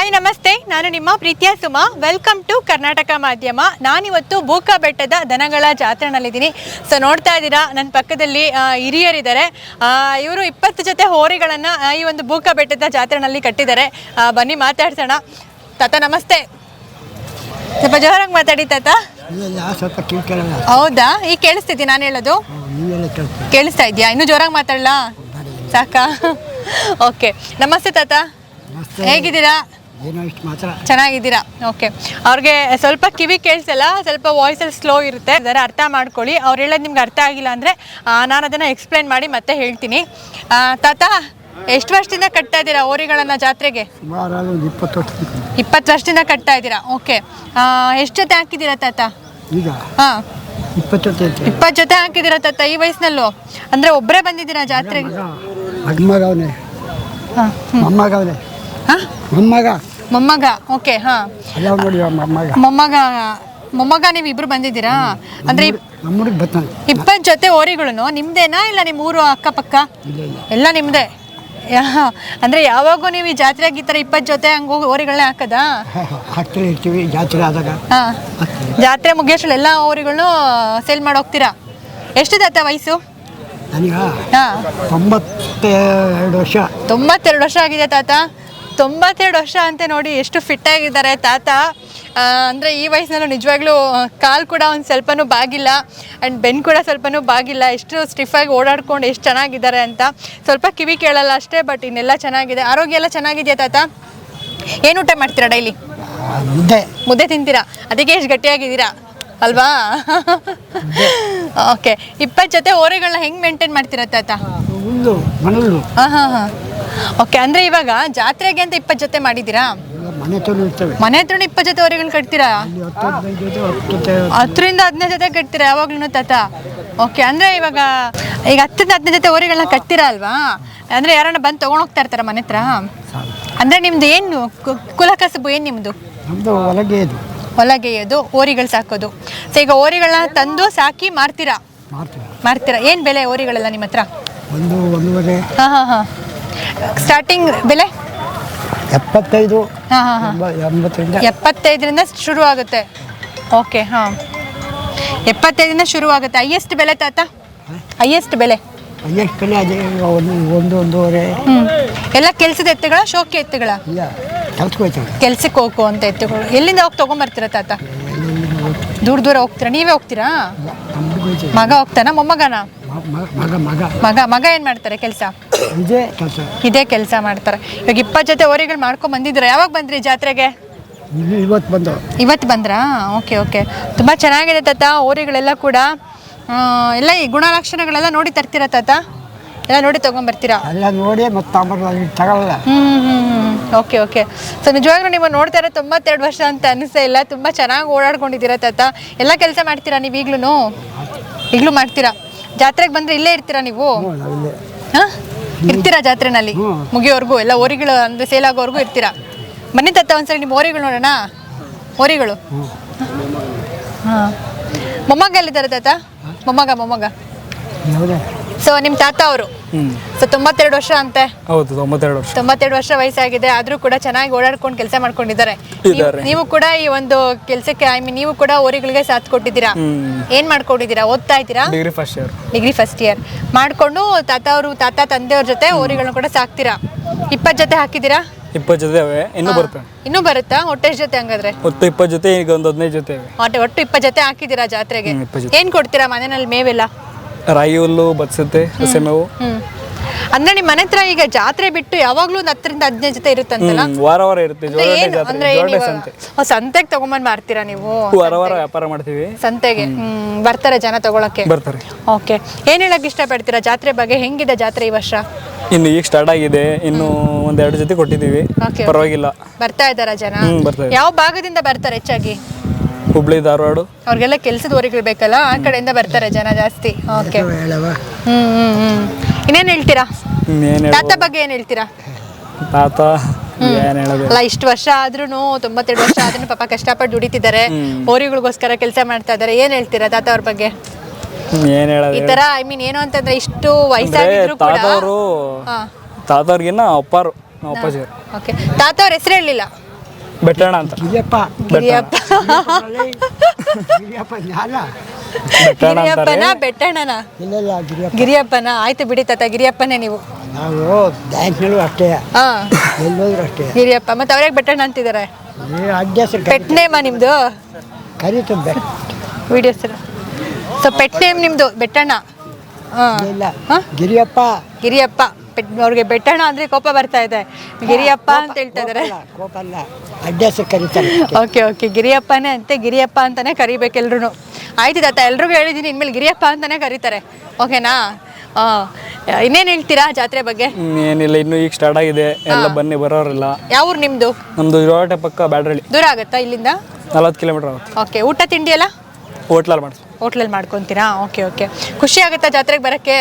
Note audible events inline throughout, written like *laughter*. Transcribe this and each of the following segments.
Hi ನಮಸ್ತೆ. ನಾನು ನಿಮ್ಮ ಪ್ರೀತಿಯ ಸುಮಾ. ವೆಲ್ಕಮ್ ಟು ಕರ್ನಾಟಕ ಮಾಧ್ಯಮ. ನಾನಿವತ್ತು ಬೂಕ ಬೆಟ್ಟದ ದನಗಳ ಜಾತ್ರೆನಲ್ಲಿದ್ದೀನಿ. ಸೊ ನೋಡ್ತಾ ಇದ್ದೀರಾ ನನ್ನ ಪಕ್ಕದಲ್ಲಿ ಹಿರಿಯರಿದ್ದಾರೆ. ಇವರು ಇಪ್ಪತ್ತು ಜೊತೆ ಹೋರಿಗಳನ್ನು ಈ ಒಂದು ಬೂಕ ಬೆಟ್ಟದ ಜಾತ್ರೆನಲ್ಲಿ ಕಟ್ಟಿದ್ದಾರೆ. ಬನ್ನಿ ಮಾತಾಡ್ಸೋಣ. ತಾತ ನಮಸ್ತೆ. ಸ್ವಲ್ಪ ಜೋರಾಗಿ ಮಾತಾಡಿ ತಾತ. ಹೌದಾ? ಈಗ ಕೇಳಿಸ್ತಿದ್ದೀನಿ ನಾನು ಹೇಳೋದು? ಕೇಳಿಸ್ತಾ ಇದೆಯಾ ಇನ್ನೂ ಜೋರಾಗಿ ಮಾತಾಡಲಾ? ಸಾಕಾ? *laughs* ಓಕೆ ನಮಸ್ತೆ ತಾತ. ಹೇಗಿದ್ದೀರಾ? ಏನೋ ಇಷ್ಟು ಮಾತ್ರ. ಚೆನ್ನಾಗಿದ್ದೀರಾ? ಓಕೆ ಅವ್ರಿಗೆ ಸ್ವಲ್ಪ ಕಿವಿ ಕೇಳಿಸಲ್ಲ ಸ್ವಲ್ಪ ವಾಯ್ಸಲ್ಲಿ ಸ್ಲೋ ಇರುತ್ತೆ. ಅದರ ಅರ್ಥ ಮಾಡ್ಕೊಳ್ಳಿ. ಅವ್ರು ಹೇಳೋದು ನಿಮ್ಗೆ ಅರ್ಥ ಆಗಿಲ್ಲ ಅಂದರೆ ನಾನು ಅದನ್ನು ಎಕ್ಸ್ಪ್ಲೈನ್ ಮಾಡಿ ಮತ್ತೆ ಹೇಳ್ತೀನಿ. ಆ, ತಾತ ಎಷ್ಟು ವರ್ಷದಿಂದ ಕಟ್ತಾ ಇದ್ದೀರಾ ಓರಿಗಳನ್ನು ಜಾತ್ರೆಗೆ? ಸುಮಾರು ಒಂದು ಇಪ್ಪತ್ತು ವರ್ಷ ಇಪ್ಪತ್ತು ವರ್ಷದಿಂದ ಕಟ್ತಾ ಇದ್ದೀರಾ? ಓಕೆ ಎಷ್ಟು ಜೊತೆ ಹಾಕಿದ್ದೀರಾ ತಾತ? ಈಗ? ಹಾಂ. ಇಪ್ಪತ್ತು ವರ್ಷ ಐತೆ ಇಪ್ಪತ್ತು ಜೊತೆ ಹಾಕಿದ್ದೀರಾ ತಾತ ಈ ವಯಸ್ಸಿನಲ್ಲೂ? ಅಂದರೆ ಒಬ್ಬರೇ ಬಂದಿದ್ದೀರಾ ಜಾತ್ರೆಗೆ? ಹಾಂ ಹಾಂ? ಮೊಮ್ಮಗ. ಮೊಮ್ಮಗ ಓಕೆ ಹಾ. ನೋಡಿ ಮೊಮ್ಮಗ. ಮೊಮ್ಮಗ ಮೊಮ್ಮಗ ನೀವು ಇಬ್ರು ಬಂದಿದ್ದೀರಾ ಅಂದ್ರೆ ನಮ್ಮೂರಿಗೆ ಬರ್ತಾನೆ. ಇಪ್ಪತ್ತು ಜೊತೆ ಓರಿಗಳು ನಿಮ್ದೇನಾ ಇಲ್ಲ ನಿಮ್ಮ ಊರು ಅಕ್ಕಪಕ್ಕ ಎಲ್ಲ ನಿಮ್ದೇ? ಅಂದ್ರೆ ಯಾವಾಗ ನೀವು ಈ ಜಾತ್ರೆ ಥರ ಇಪ್ಪತ್ತು ಜೊತೆ ಹಂಗ ಓರಿಗಳನ್ನ ಹಾಕದಾ? *laughs* ಇರ್ತೀವಿ ಜಾತ್ರೆ ಆದಾಗ. ಹಾ. ಜಾತ್ರೆ ಮುಗಿಯೋಷ್ಟ್ರಲ್ಲಿ ಎಲ್ಲ ಓರಿಗಳನ್ನು ಸೇಲ್ ಮಾಡಿ ಹೋಗ್ತೀರಾ? ಎಷ್ಟು ತಾತ ವಯಸ್ಸು? ನನಗ? ಹಾ. ತೊಂಬತ್ತೆರಡು ವರ್ಷ. ತೊಂಬತ್ತೆರಡು ವರ್ಷ ಆಗಿದೆ ತಾತ? ತೊಂಬತ್ತೆರಡು ವರ್ಷ ಅಂತೆ ನೋಡಿ ಎಷ್ಟು ಫಿಟ್ ಆಗಿದ್ದಾರೆ. ತಾತ ಅಂದರೆ ಈ ವಯಸ್ಸಿನಲ್ಲೂ ನಿಜವಾಗ್ಲೂ ಕಾಲು ಕೂಡ ಒಂದು ಸ್ವಲ್ಪನೂ ಬಾಗಿಲ್ಲ ಆ್ಯಂಡ್ ಬೆನ್ನು ಕೂಡ ಸ್ವಲ್ಪನೂ ಬಾಗಿಲ್ಲ. ಎಷ್ಟು ಸ್ಟಿಫಾಗಿ ಓಡಾಡ್ಕೊಂಡು ಎಷ್ಟು ಚೆನ್ನಾಗಿದ್ದಾರೆ ಅಂತ ಸ್ವಲ್ಪ ಕಿವಿ ಕೇಳಲ್ಲ ಅಷ್ಟೇ ಬಟ್ ಇನ್ನೆಲ್ಲ ಚೆನ್ನಾಗಿದೆ. ಆರೋಗ್ಯ ಎಲ್ಲ ಚೆನ್ನಾಗಿದೆಯಾ ತಾತ? ಏನು ಊಟ ಮಾಡ್ತೀರಾ ಡೈಲಿ ಮುದ್ದೆ. ಮುದ್ದೆ ತಿಂತೀರಾ? ಅದಕ್ಕೆ ಎಷ್ಟು ಗಟ್ಟಿಯಾಗಿದ್ದೀರಾ? ಅಲ್ವಾ? *laughs* ಓಕೆ ಇಪ್ಪತ್ತು ಜೊತೆ ಓರೆಗಳನ್ನ ಹೆಂಗೆ ಮೇಂಟೈನ್ ಮಾಡ್ತೀರಾ ತಾತ? ಹಾಂ ಹಾಂ ಹಾಂ. ಓಕೆ ಅಂದ್ರೆ ಇವಾಗ ಜಾತ್ರೆಗೆ ಅಂತ ಇಪ್ಪತ್ತು ಜೊತೆ ಮಾಡಿದ್ದೀರಾ? ಮನೆ ಹತ್ರನೂ ಇರ್ತವೆ. ಮನೆ ಹತ್ರನೇ ಇಪ್ಪತ್ತು ಜೊತೆ ಹೊರಗಳು ಕಟ್ತೀರಾ? ಅಲ್ಲಿ ಹತ್ತು ಹದಿನೈದು ಜೊತೆ ಹತ್ತು ಜೊತೆ ಹತ್ತರಿಂದ ಹದಿನೈದು ಜೊತೆ ಕಟ್ತೀರಾ ಯಾವಾಗ್ಲೂ ತಾತ? ಓಕೆ ಅಂದ್ರೆ ಇವಾಗ ಈಗ ಹತ್ತರಿಂದ ಹದಿನೈದು ಜೊತೆ ಓರಿಗಳನ್ನ ಕಟ್ತೀರಾ ಅಲ್ವಾ? ಅಂದ್ರೆ ಯಾರನ್ನ ಬಂದು ತಗೊಂಡೋಗ್ತಾ ಹೋಗ್ತಾ ಇರ್ತಾರ ಮನೆ ಹತ್ರ? ಅಂದ್ರೆ ಅಂದರೆ ನಿಮ್ದು ಏನು ಕು- ಕುಲ ಕಸಬು ಏನು ನಿಮ್ದು? ನಮ್ಮದು ಹೊಲಗೆ ಇದು ಹೊಲಗೆಯೋದು ಓರಿಗಳು ಸಾಕೋದು. ಸೊ ಈಗ ಓರಿಗಳನ್ನ ತಂದು ಸಾಕಿ ಮಾರ್ತೀರಾ? ಮಾಡ್ತೀವಿ ಮಾರ್ತೀರಾ? ಏನು ಬೆಲೆ ಓರಿಗಳೆಲ್ಲ ನಿಮ್ಮ ಹತ್ರ ಒಂದು ಒಂದೂವರೆ. ಹಾಂ ಹಾಂ ಹಾಂ. ಸ್ಟಾರ್ಟಿಂಗ್ ಬೆಲೆ? ಎಪ್ಪತ್ತೈದು ಹಾಂ ಹಾಂ ಹಾಂ. ಎಂಬತ್ತರಿಂದ ಎಪ್ಪತ್ತೈದರಿಂದ ಶುರು ಆಗುತ್ತೆ ಓಕೆ ಹಾಂ. ಎಪ್ಪತ್ತೈದರಿಂದ ಶುರು ಆಗುತ್ತೆ ಹೈಯೆಸ್ಟ್ ಬೆಲೆ ತಾತ? ಹೈಯೆಸ್ಟ್ ಬೆಲೆ. ಹೈಯೆಸ್ಟ್ ಬೆಲೆ ಅದೇ ಒಂದು ಒಂದು ಒಂದೂವರೆ. ಹ್ಞೂ ಎಲ್ಲ ಕೆಲಸದ ಎತ್ತುಗಳ ಶೋಕಿ ಎತ್ತುಗಳ? ಇಲ್ಲ ಕೆಲ್ಸಕ್ಕೆ ಹೋಯ್ತವೆ ಕೆಲ್ಸಕ್ಕೆ ಹೋಗು ಅಂತ ಎತ್ತುಗಳು. ಎಲ್ಲಿಂದ ಹೋಗಿ ತೊಗೊಂಬರ್ತೀರಾ ತಾತ? ದೂರ ದೂರ ಹೋಗ್ತೀರಾ? ನೀವೇ ಹೋಗ್ತೀರಾ? ಮಗ ಹೋಗ್ತಾನ? ಮೊಮ್ಮಗನ? ಮಗ ಮಗ. ಮಗ ಮಗ ಏನು ಮಾಡ್ತಾರೆ ಕೆಲಸ? ಇದೇ ಕೆಲಸ. ಇದೇ ಕೆಲಸ ಮಾಡ್ತಾರೆ. ಇವಾಗ ಇಪ್ಪತ್ತು ಜೊತೆ ಓರಿಗಳು ಮಾಡ್ಕೊಂಡು ಬಂದಿದ್ರ ಯಾವಾಗ ಬಂದ್ರಿ ಜಾತ್ರೆಗೆ? ಇವತ್ತು ಬಂದು. ಇವತ್ತು ಬಂದ್ರಾ? Okay okay. ತುಂಬ ಚೆನ್ನಾಗಿದೆ ತಾತ ಓರಿಗಳೆಲ್ಲ ಕೂಡ. ಆ, ಎಲ್ಲ ಈ ಗುಣಲಕ್ಷಣಗಳೆಲ್ಲ ನೋಡಿ ತರ್ತೀರಾ ತಾತ? ಎಲ್ಲ ನೋಡಿ ತೊಗೊಂಬರ್ತೀರಾ? ಎಲ್ಲ ನೋಡಿ ಮತ್ತೆ ತಗೊಳ್ಳಲ್ಲ ಓಕೆ ಓಕೆ. ಸೊ ನಿಜವಾಗ್ಲೂ ನೀವು ನೋಡ್ತಾ ಇರೋ ತೊಂಬತ್ತೆರಡು ವರ್ಷ ಅಂತ ಅನಿಸ್ತಾ ಇಲ್ಲ. ತುಂಬ ಚೆನ್ನಾಗಿ ಓಡಾಡ್ಕೊಂಡಿದ್ದೀರಾ ತಾತ? ಎಲ್ಲ ಕೆಲಸ ಮಾಡ್ತೀರಾ ನೀವು ಈಗ್ಲೂ ಈಗಲೂ ಮಾಡ್ತೀರಾ? ಜಾತ್ರೆಗೆ ಬಂದರೆ ಇಲ್ಲೇ ಇರ್ತೀರಾ ನೀವು? ಹ್ಞೂ ನಾವಿಲ್ಲೇ. ಹಾಂ? ಇರ್ತೀರಾ ಜಾತ್ರೆನಲ್ಲಿ? ಮುಗಿಯೋರ್ಗು, ಎಲ್ಲ ಓರಿಗಳು ಅಂದ್ರೆ ಸೇಲ್ ಆಗೋವರೆಗೂ ಇರ್ತೀರಾ? ಬನ್ನಿ ತತ್ತ ಒಂದ್ಸರಿ ನಿಮ್ಮ ಓರಿಗಳು ನೋಡೋಣ. ಓರಿಗಳು ಮೊಮ್ಮಗ ಎಲ್ಲಿದ್ದಾರೆ ತಾತ? ಮೊಮ್ಮಗ ಮೊಮ್ಮಗ. ಸೊ ನಿಮ್ಮ ತಾತ ಅವರು? ಸೊ ತೊಂಬತ್ತೆರಡು ವರ್ಷ ಅಂತೆ? ಹೌದು ತೊಂಬತ್ತೆರಡು ವರ್ಷ. ತೊಂಬತ್ತೆರಡು ವರ್ಷ ವಯಸ್ಸಾಗಿದೆ ಆದ್ರೂ ಕೂಡ ಚೆನ್ನಾಗಿ ಓಡಾಡ್ಕೊಂಡು ಕೆಲಸ ಮಾಡ್ಕೊಂಡಿದ್ದಾರೆ. ನೀವು- ಇದ್ದಾರೆ. ನೀವು ಕೂಡ ಈ ಒಂದು ಕೆಲಸಕ್ಕೆ ಐ ಮೀನ್ ನೀವು ಕೂಡ ಓರಿಗಳಿಗೆ ಸಾಥ್ ಕೊಟ್ಟಿದ್ದೀರಾ? ಏನ್ ಮಾಡ್ಕೊಂಡಿದ್ದೀರಾ? ಓದ್ತಾ ಇದ್ದೀರಾ? Degree first year degree first year ಮಾಡ್ಕೊಂಡು ತಾತ ಅವರು ತಾತ ತಂದೆಯವ್ರ ಜೊತೆ ಓರಿಗಳನ್ನ ಕೂಡ ಸಾಕ್ತೀರಾ? ಇಪ್ಪತ್ತು ಜೊತೆ ಹಾಕಿದ್ದೀರಾ? ಇಪ್ಪತ್ತು ಜೊತೆ ಅವೆ ಇನ್ನೂ ಬರ್ತವೆ ಇನ್ನೂ ಬರುತ್ತಾ? ಹೊಟ್ಟೆ ಜೊತೆ ಹಂಗಾದ್ರೆ? ಒಟ್ಟು ಇಪ್ಪತ್ತು ಜೊತೆ ಈಗ ಒಂದು ಹದಿನೈದು ಜೊತೆ ಇವೆ ಒಟ್ಟು ಒಟ್ಟು ಇಪ್ಪತ್ತು ಜೊತೆ ಹಾಕಿದ್ದೀರಾ ಜಾತ್ರೆಗೆ? ಹ್ಮ್, ಇಪ್ಪತ್ತು ಏನ್ ಕೊಡ್ತೀರಾ ಮನೆಯಲ್ಲಿ ಮೇವೆಲ್ಲ? ರಾಗಿ ಹುಲ್ಲು ಬತ್ಸತ್ತೆ ಹಸೆ ಮೇವು ಅಂದ್ರೆ ನಿಮ್ಮ ಮನೆ ಹತ್ರ ಈಗ ಜಾತ್ರೆ ಬಿಟ್ಟು ಯಾವಾಗ್ಲೂ ಒಂದ್ ಹತ್ತರಿಂದ ಹದಿನೈದು ಜೊತೆ ಇರುತ್ತಂತಲ್ಲ? ಹ್ಮ್ ವಾರ ವಾರ ಇರುತ್ತೆ ಅಂದ್ರೆ ಜೋಳಡೆ ಏನು? ಜಾತ್ರೆ ಅಂದ್ರೆ ಏನ್ ಸಂತೆ. ಸಂತೆಗೆ ತಗೊಂಬಂದ್ ಮಾರ್ತೀರಾ ನೀವು? ವಾರ ವಾರ ವ್ಯಾಪಾರ ಮಾಡ್ತೀವಿ. ಸಂತೆಗೆ? ಹ್ಮ್. ಬರ್ತಾರೆ ಜನ ತಗೊಳಕ್ಕೆ? ಬರ್ತಾರೆ. ಓಕೆ. ಏನ್ ಹೇಳಕ್ ಇಷ್ಟ ಪಡ್ತೀರಾ ಜಾತ್ರೆ ಬಗ್ಗೆ ಹೆಂಗಿದೆ ಜಾತ್ರೆ ಈ ವರ್ಷ? ಇನ್ನು ಈಗ ಸ್ಟಾರ್ಟ್ ಆಗಿದೆ. ಇನ್ನು ಒಂದೆರಡು ಜೊತೆ ಕೊಟ್ಟಿದ್ದೀವಿ. Okay. ಪರವಾಗಿಲ್ಲ. ಬರ್ತಾ ಇದಾರ ಜನ? ಹ್ಮ್ ಬರ್ತಾರೆ ಯಾವ ಭಾಗದಿಂದ ಬರ್ತಾರೆ ಹೆಚ್ಚಾಗಿ? ಹುಬ್ಳಿ ಧಾರವಾಡ. ಅವ್ರಿಗೆಲ್ಲ ಕೆಲಸದ ಊರಿಗೆ ಬೇಕಲ್ಲ? ಆ ಕಡೆಯಿಂದ ಬರ್ತಾರೆ ಜನ ಜಾಸ್ತಿ. ಓಕೆ ಹ್ಮ್ ಹ್ಮ್ ಹ್ಮ್. ಇನ್ನೇನ್ ಹೇಳ್ತೀರಾ? ತಾತ ಬಗ್ಗೆ ಏನ್ ಹೇಳ್ತೀರಾ? ತಾತ ಏನು ಹೇಳೋದು? ಅಲ್ಲ ಇಷ್ಟು ವರ್ಷ ಆದ್ರೂ ತೊಂಬತ್ತೆರಡು ವರ್ಷ ಆದ್ರೂ ಪಾಪ ಕಷ್ಟಪಟ್ಟು ದುಡಿತಿದ್ದಾರೆ. ಹೋರಿಗಳಿಗೋಸ್ಕರ ಕೆಲಸ ಮಾಡ್ತಾ ಇದ್ದಾರೆ. ಏನ್ ಹೇಳ್ತೀರಾ ತಾತ ಅವ್ರ ಬಗ್ಗೆ? ಏನು ಹೇಳೋದು? ಈ ತರ ಐ ಮೀನ್ ಏನು ಅಂತಂದ್ರೆ ಇಷ್ಟು ವಯಸ್ಸಾಗಿದ್ರು ಕೂಡ ತಾತವರು ತಾತವ್ರಿಗಿನ್ನ ಅಪ್ಪಾರು ನಮ್ಮ ಅಪ್ಪಾಜಿ ಓಕೆ ತಾತ ಅವ್ರ ಹೆಸರು ಹೇಳಿಲ್ಲ? ಬೆಟ್ಟಣ ಅಂತ. ಗಿರಿಯಪ್ಪ. ಗಿರಿಯಪ್ಪ ಗಿರಿಯಪ್ಪ ಯಾರ ಗಿರಿಯಪ್ಪನ ಬೆಟ್ಟಣ್ಣನ? ಇಲ್ಲ ಗಿರಿಯಪ್ಪ. ಗಿರಿಯಪ್ಪನ? ಆಯ್ತು ಬಿಡಿ ತಾತ ಗಿರಿಯಪ್ಪನೇ ನೀವು. ನಾವು ಬ್ಯಾಂಕ್ನಲ್ಲೂ ಅಷ್ಟೇ. ಹಾ. ಎಲ್ಲೋದ್ರು ಅಷ್ಟೇ. ಗಿರಿಯಪ್ಪ ಮತ್ತೆ ಅವ್ರಿಗೆ ಬೆಟ್ಟಣ್ಣ ಅಂತಿದ್ದಾರೆ ಪೆಟ್ನೇಮ ಅಡ್ರೆಸ್ ಪೆಟ್ ನೇಮ ನಿಮ್ದು? ಕರೀತು ಬೆಟ್ಟ ವಿಡಿಯೋಸ್ ಸೊ ಪೆಟ್ ನೇಮ್ ನಿಮ್ದು ಬೆಟ್ಟಣ್ಣ? ಹಾ. ಇಲ್ಲ. ಹಾ? ಗಿರಿಯಪ್ಪ. ಗಿರಿಯಪ್ಪ. ಅವ್ರಿಗೆ ಬೆಟ್ಟಣ ಅಂದ್ರೆ ಕೋಪ ಬರ್ತಾ ಇದೆ. ಗಿರಿಯಪ್ಪ ಅಂತ ಹೇಳ್ತಾ ಇದ್ದಾರೆ ಕೋಪ ಅಲ್ಲ ಕರೀತಾರೆ ಓಕೆ ಓಕೆ. ಗಿರಿಯಪ್ಪನೇ ಅಂತೆ ಗಿರಿಯಪ್ಪ ಅಂತಾನೆ ಕರಿಬೇಕು ಎಲ್ರು ಆಯ್ತು ತಾತ ಎಲ್ರಿಗೂ ಹೇಳಿದ್ದೀನಿ ಇನ್ಮೇಲೆ ಗಿರಿಯಪ್ಪ ಅಂತಾನೆ ಕರೀತಾರೆ. ಓಕೆನಾ? ಇನ್ನೇನ್ ಇನ್ನೇನು ಹೇಳ್ತೀರಾ ಜಾತ್ರೆ ಬಗ್ಗೆ? ಏನಿಲ್ಲ ಇನ್ನು ಈಗ ಸ್ಟಾರ್ಟ್ ಆಗಿದೆ. ಎಲ್ಲ ಬನ್ನಿ ಬರೋರಿಲ್ಲ ಯಾವ ನಿಮ್ದು? ನಿಮ್ಮದು ನಮ್ದು ಇರೋಟೆ ಪಕ್ಕ ಬ್ಯಾಡ್ರಳ್ಳಿ. ದೂರ ಆಗುತ್ತಾ ಇಲ್ಲಿಂದ? ನಲವತ್ತು ಕಿಲೋಮೀಟರ್ ಆಗುತ್ತೆ. ಓಕೆ ಊಟ ತಿಂಡಿ ಎಲ್ಲ? ಹೋಟ್ಲಲ್ಲಿ ಮಾಡ್ತೀವಿ ಹೋಟ್ಲಲ್ಲಿ ಮಾಡ್ಕೊಂತೀರಾ? ಓಕೆ ಓಕೆ ಖುಷಿ ಆಗುತ್ತಾ ಜಾತ್ರೆಗೆ ಬರಕ್ಕೆ?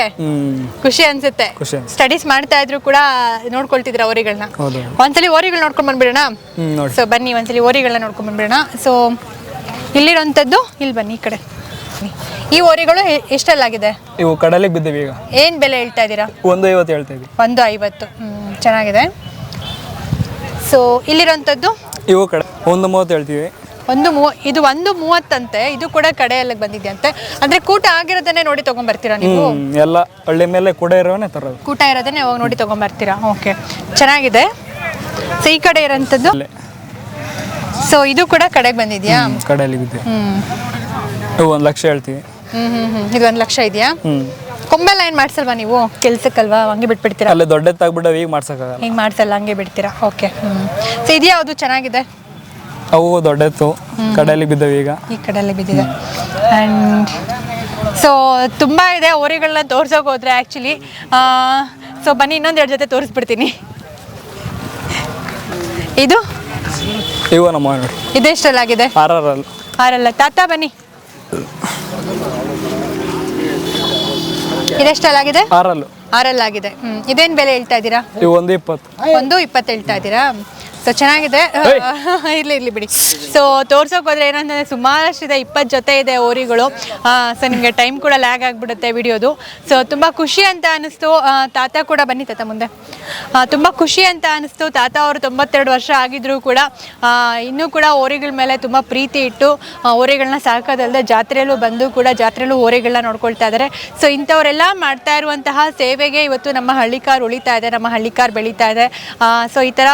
ಖುಷಿ ಅನ್ಸುತ್ತೆ. ಖುಷಿ ಅನ್ಸುತ್ತೆ. ಸ್ಟಡೀಸ್ ಮಾಡ್ತಾ ಇದ್ರು ಕೂಡ ನೋಡ್ಕೊಳ್ತಿದ್ರ ಓರಿಗಳನ್ನ ಹೌದು. ಒಂದ್ಸಲಿ ಓರಿಗಳು ನೋಡ್ಕೊಂಡ್ ಬಂದ್ಬಿಡೋಣ? ನೋಡಿ. ಸೊ ಬನ್ನಿ ಒಂದ್ಸಲಿ ಓರಿಗಳನ್ನ ನೋಡ್ಕೊಂಡ್ ಬಂದ್ಬಿಡೋಣ. ಸೊ ಇಲ್ಲಿರೋಂಥದ್ದು ಇಲ್ಲಿ ಬನ್ನಿ ಈ ಕಡೆ. ಈ ಓರಿಗಳು ಎ- ಎಷ್ಟಲ್ಲಾಗಿದೆ? ಇವು ಕಡಲಿಗೆ ಬಿದ್ದೀವಿ ಈಗ. ಏನ್ ಬೆಲೆ ಹೇಳ್ತಾ ಇದ್ದೀರಾ? ಒಂದು ಐವತ್ತು ಹೇಳ್ತಾ ಇದ್ವಿ. ಒಂದು ಐವತ್ತು. ಹ್ಮ್, ಚೆನ್ನಾಗಿದೆ. ಸೊ ಇಲ್ಲಿರೋಂಥದ್ದು? ಇವು ಕಡೆ ಒಂದು ಮೂವತ್ತು ಹೇಳ್ತೀವಿ. ಒಂದು ಮೂವ ಇದು ಒಂದು ಮೂವತ್ತಂತೆ ಇದು ಕೂಡ ಕಡೆಯಲ್ಲಿಗೆ ಬಂದಿದೆಯಂತೆ. ಅಂದ್ರೆ ಕೂಟ ಆಗಿರೋದನ್ನೇ ನೋಡಿ ತಗೊಂಡ್ಬರ್ತೀರಾ ನೀವು? ಹ್ಮ್ ಎಲ್ಲ ಹಳ್ಳಿ ಮೇಲೆ ಕೂಡ ಇರೋನೇ ತರ ಕೂಟ ಇರೋದನ್ನೇ ಹೋಗಿ ನೋಡಿ ತಗೊಂಡ್ಬರ್ತೀರಾ ಓಕೆ. ಚೆನ್ನಾಗಿದೆ. ಸೊ ಈ ಕಡೆ ಇರೋಂಥದ್ದು? ಅಲ್ಲೇ. ಸೊ ಇದು ಕೂಡ ಕಡೆಗೆ ಬಂದಿದ್ಯಾ? ಕಡೆಯಲ್ಲಿ ಬಿದ್ದೆ ಹ್ಮ್. ಇವು ಒಂದು ಲಕ್ಷ ಹೇಳ್ತೀವಿ. ಹ್ಮ್ ಹ್ಮ್ ಹ್ಮ್. ಇದು ಒಂದು ಲಕ್ಷ ಇದೆಯಾ? ಹ್ಞೂ ಕೊಂಬೆಲ್ಲ ಏನ್ ಮಾಡ್ಸಲ್ವಾ ನೀವು? ಕೆಲ್ಸಕ್ಕಲ್ವಾ? ಹಂಗೆ ಬಿಟ್ಬಿಡ್ತೀರಾ? ಅಲ್ಲೇ ದೊಡ್ಡದಾಗ್ಬಿಡೋ ಈಗ ಮಾಡ್ಸೋಕ್ಕಾಗಲ್ಲ. ಹಿಂಗೆ ಮಾಡ್ಸಲ್ಲ ಹಂಗೆ ಬಿಡ್ತೀರಾ? ಓಕೆ ಸೊ ಇದ್ಯಾವುದು? ಚೆನ್ನಾಗಿದೆ? ಅವು ದೊಡ್ಡತ್ತು ಕಡೆಯಲ್ಲಿ ಬಿದ್ದವು ಈಗ. ಈ ಕಡೆಯಲ್ಲಿ ಬಿದ್ದಿದೆ. ಅಂಡ್ ಸೊ ತುಂಬ ಇದೆ ಓರಿಗಳನ್ನ ತೋರ್ಸೋಕೆ ಹೋದ್ರೆ ಆ್ಯಕ್ಚುಲಿ ಸೊ ಬನ್ನಿ ಇನ್ನೊಂದು ಎರಡು ಜೊತೆ ತೋರಿಸ್ಬಿಡ್ತೀನಿ. ಇದು? ಇವು ನಮ್ಮ ನೋಡಿ ಇದೆಷ್ಟಲ್ಲಾಗಿದೆ ಆರ್ ಆರ್ ಅಲ್ಲಿ ಆರಲ್ಲ. ತಾತ ಬನ್ನಿ. ಇದೆಷ್ಟಲ್ಲಾಗಿದೆ ಆರಲ್ಲು. ಆರಲ್ಲಾಗಿದೆ. ಹ್ಞೂ ಇದೇನ್ ಬೆಲೆ ಹೇಳ್ತಾ ಇದ್ದೀರಾ? ಇವು ಒಂದು ಇಪ್ಪತ್ತು. ಒಂದು ಇಪ್ಪತ್ತು ಹೇಳ್ತಾ ಇದ್ದೀರಾ? ಸೊ ಚೆನ್ನಾಗಿದೆ. *laughs* ಇರ್ಲಿ ಇರ್ಲಿ ಬಿಡಿ. ಸೊ ತೋರ್ಸೋಕೆ ಹೋದ್ರೆ ಏನಂತಂದ್ರೆ ಸುಮಾರಷ್ಟಿದೆ ಇಪ್ಪತ್ತು ಜೊತೆ ಇದೆ ಓರಿಗಳು. ಸೊ ನಿಮಗೆ ಟೈಮ್ ಕೂಡ ಲ್ಯಾಗ್ ಆಗಿಬಿಡುತ್ತೆ ವಿಡಿಯೋದು. ಸೊ ತುಂಬ ಖುಷಿ ಅಂತ ಅನಿಸ್ತು. ತಾತ ಕೂಡ ಬನ್ನಿ ತಾತ ಮುಂದೆ. ತುಂಬ ಖುಷಿ ಅಂತ ಅನಿಸ್ತು. ತಾತ ಅವರು ತೊಂಬತ್ತೆರಡು ವರ್ಷ ಆಗಿದ್ರು ಕೂಡ. ಇನ್ನೂ ಕೂಡ ಓರಿಗಳ ಮೇಲೆ ತುಂಬ ಪ್ರೀತಿ ಇಟ್ಟು ಓರಿಗಳನ್ನ ಸಾಕೋದಲ್ಲದೆ ಜಾತ್ರೆಯಲ್ಲೂ ಬಂದು ಕೂಡ ಜಾತ್ರೆಯಲ್ಲೂ ಓರಿಗಳನ್ನ ನೋಡ್ಕೊಳ್ತಾ ಇದ್ದಾರೆ ಸೊ ಇಂಥವರೆಲ್ಲ ಮಾಡ್ತಾ ಇರುವಂತಹ ಸೇವೆಗೆ ಇವತ್ತು ನಮ್ಮ ಹಳ್ಳಿಕಾರ್ ಉಳಿತಾ ಇದೆ ನಮ್ಮ ಹಳ್ಳಿಕಾರ್ ಬೆಳೀತಾ ಇದೆ. ಸೊ ಈ ಥರ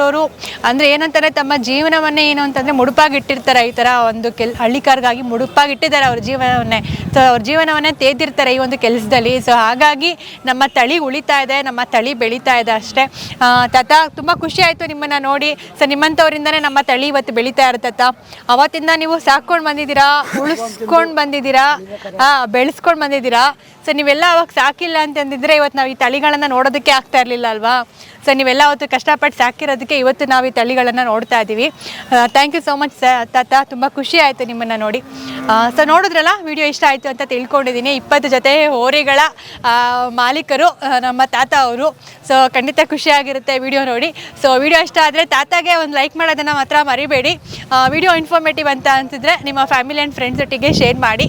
ವಯಸ್ಸಾಗಿರೋರು ಅಂದರೆ ಏನಂತಾರೆ, ತಮ್ಮ ಜೀವನವನ್ನೇ ಏನು ಅಂತಂದರೆ ಮುಡುಪಾಗಿಟ್ಟಿರ್ತಾರೆ. ಈ ಥರ ಒಂದು ಕೆಲ್ ಹಳ್ಳಿಕಾರ್ಗಾಗಿ ಮುಡುಪಾಗಿಟ್ಟಿದ್ದಾರೆ ಅವ್ರ ಜೀವನವನ್ನೇ. ಸೊ ಅವ್ರ ಜೀವನವನ್ನೇ ತೇದಿರ್ತಾರೆ ಈ ಒಂದು ಕೆಲಸದಲ್ಲಿ. ಸೊ ಹಾಗಾಗಿ ನಮ್ಮ ತಳಿ ಉಳಿತಾ ಇದೆ, ನಮ್ಮ ತಳಿ ಬೆಳೀತಾ ಇದೆ ಅಷ್ಟೇ. ತಾತ, ತುಂಬ ಖುಷಿ ಆಯಿತು ನಿಮ್ಮನ್ನು ನೋಡಿ. ಸೊ ನಿಮ್ಮಂಥವರಿಂದನೇ ನಮ್ಮ ತಳಿ ಇವತ್ತು ಬೆಳೀತಾ ಇರತ್ತ ಅವತ್ತಿಂದ ನೀವು ಸಾಕ್ಕೊಂಡು ಬಂದಿದ್ದೀರಾ? ಉಳಿಸ್ಕೊಂಡು ಬಂದಿದ್ದೀರಾ? ಬೆಳೆಸ್ಕೊಂಡು ಬಂದಿದ್ದೀರಾ? ಸೊ ನೀವೆಲ್ಲ ಅವಾಗ ಸಾಕಿಲ್ಲ ಅಂತಂದಿದ್ರೆ ಇವತ್ತು ನಾವು ಈ ತಳಿಗಳನ್ನು ನೋಡೋದಕ್ಕೆ ಆಗ್ತಾ ಇರಲಿಲ್ಲ ಅಲ್ವಾ? ಸೊ ನೀವೆಲ್ಲ ಅವತ್ತು ಕಷ್ಟಪಟ್ಟು ಸಾಕಿರೋದಕ್ಕೆ ಇವತ್ತು ನಾವು ಈ ತಳಿಗಳನ್ನು ನೋಡ್ತಾ ಇದ್ದೀವಿ thank you so much sir ತಾತ, ತುಂಬ ಖುಷಿ ಆಯಿತು ನಿಮ್ಮನ್ನು ನೋಡಿ. ಸೊ ನೋಡಿದ್ರಲ್ಲ ವಿಡಿಯೋ ಇಷ್ಟ ಆಯಿತು ಅಂತ ತಿಳ್ಕೊಂಡಿದ್ದೀನಿ ಇಪ್ಪತ್ತು ಜೊತೆ ಹೋರಿಗಳ ಮಾಲೀಕರು ನಮ್ಮ ತಾತ ಅವರು. ಸೊ ಖಂಡಿತ ಖುಷಿಯಾಗಿರುತ್ತೆ ವಿಡಿಯೋ ನೋಡಿ. ಸೊ ವಿಡಿಯೋ ಇಷ್ಟ ಆದರೆ ತಾತಾಗೆ ಒಂದು ಲೈಕ್ ಮಾಡೋದನ್ನು ಮಾತ್ರ ಮರಿಬೇಡಿ. ವಿಡಿಯೋ ಇನ್ಫಾರ್ಮೇಟಿವ್ ಅಂತ ಅನ್ಸಿದ್ರೆ ನಿಮ್ಮ ಫ್ಯಾಮಿಲಿ ಆ್ಯಂಡ್ ಫ್ರೆಂಡ್ಸ್ ಒಟ್ಟಿಗೆ ಶೇರ್ ಮಾಡಿ.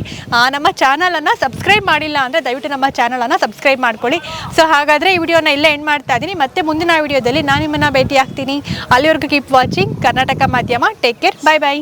ನಮ್ಮ ಚಾನಲನ್ನು ಸಬ್ಸ್ಕ್ರೈಬ್ ಮಾಡಿಲ್ಲ ಅಂದರೆ ದಯವಿಟ್ಟು ನಮ್ಮ ಚಾನಲನ್ನು ಸಬ್ಸ್ಕ್ರೈಬ್ ಮಾಡ್ಕೊಳ್ಳಿ. ಸೊ ಹಾಗಾದರೆ ಈ ವಿಡಿಯೋನ ಇಲ್ಲೇ ಎಂಡ್ ಮಾಡ್ತಾ ಇದ್ದೀನಿ ಮತ್ತೆ ಮುಂದಿನ ವಿಡಿಯೋದಲ್ಲಿ ನಾನು ನಿಮ್ಮನ್ನು ಭೇಟಿ ಆಗ್ತೀನಿ Nandini all యూర్కి keep watching Karnataka Madhyama take care bye bye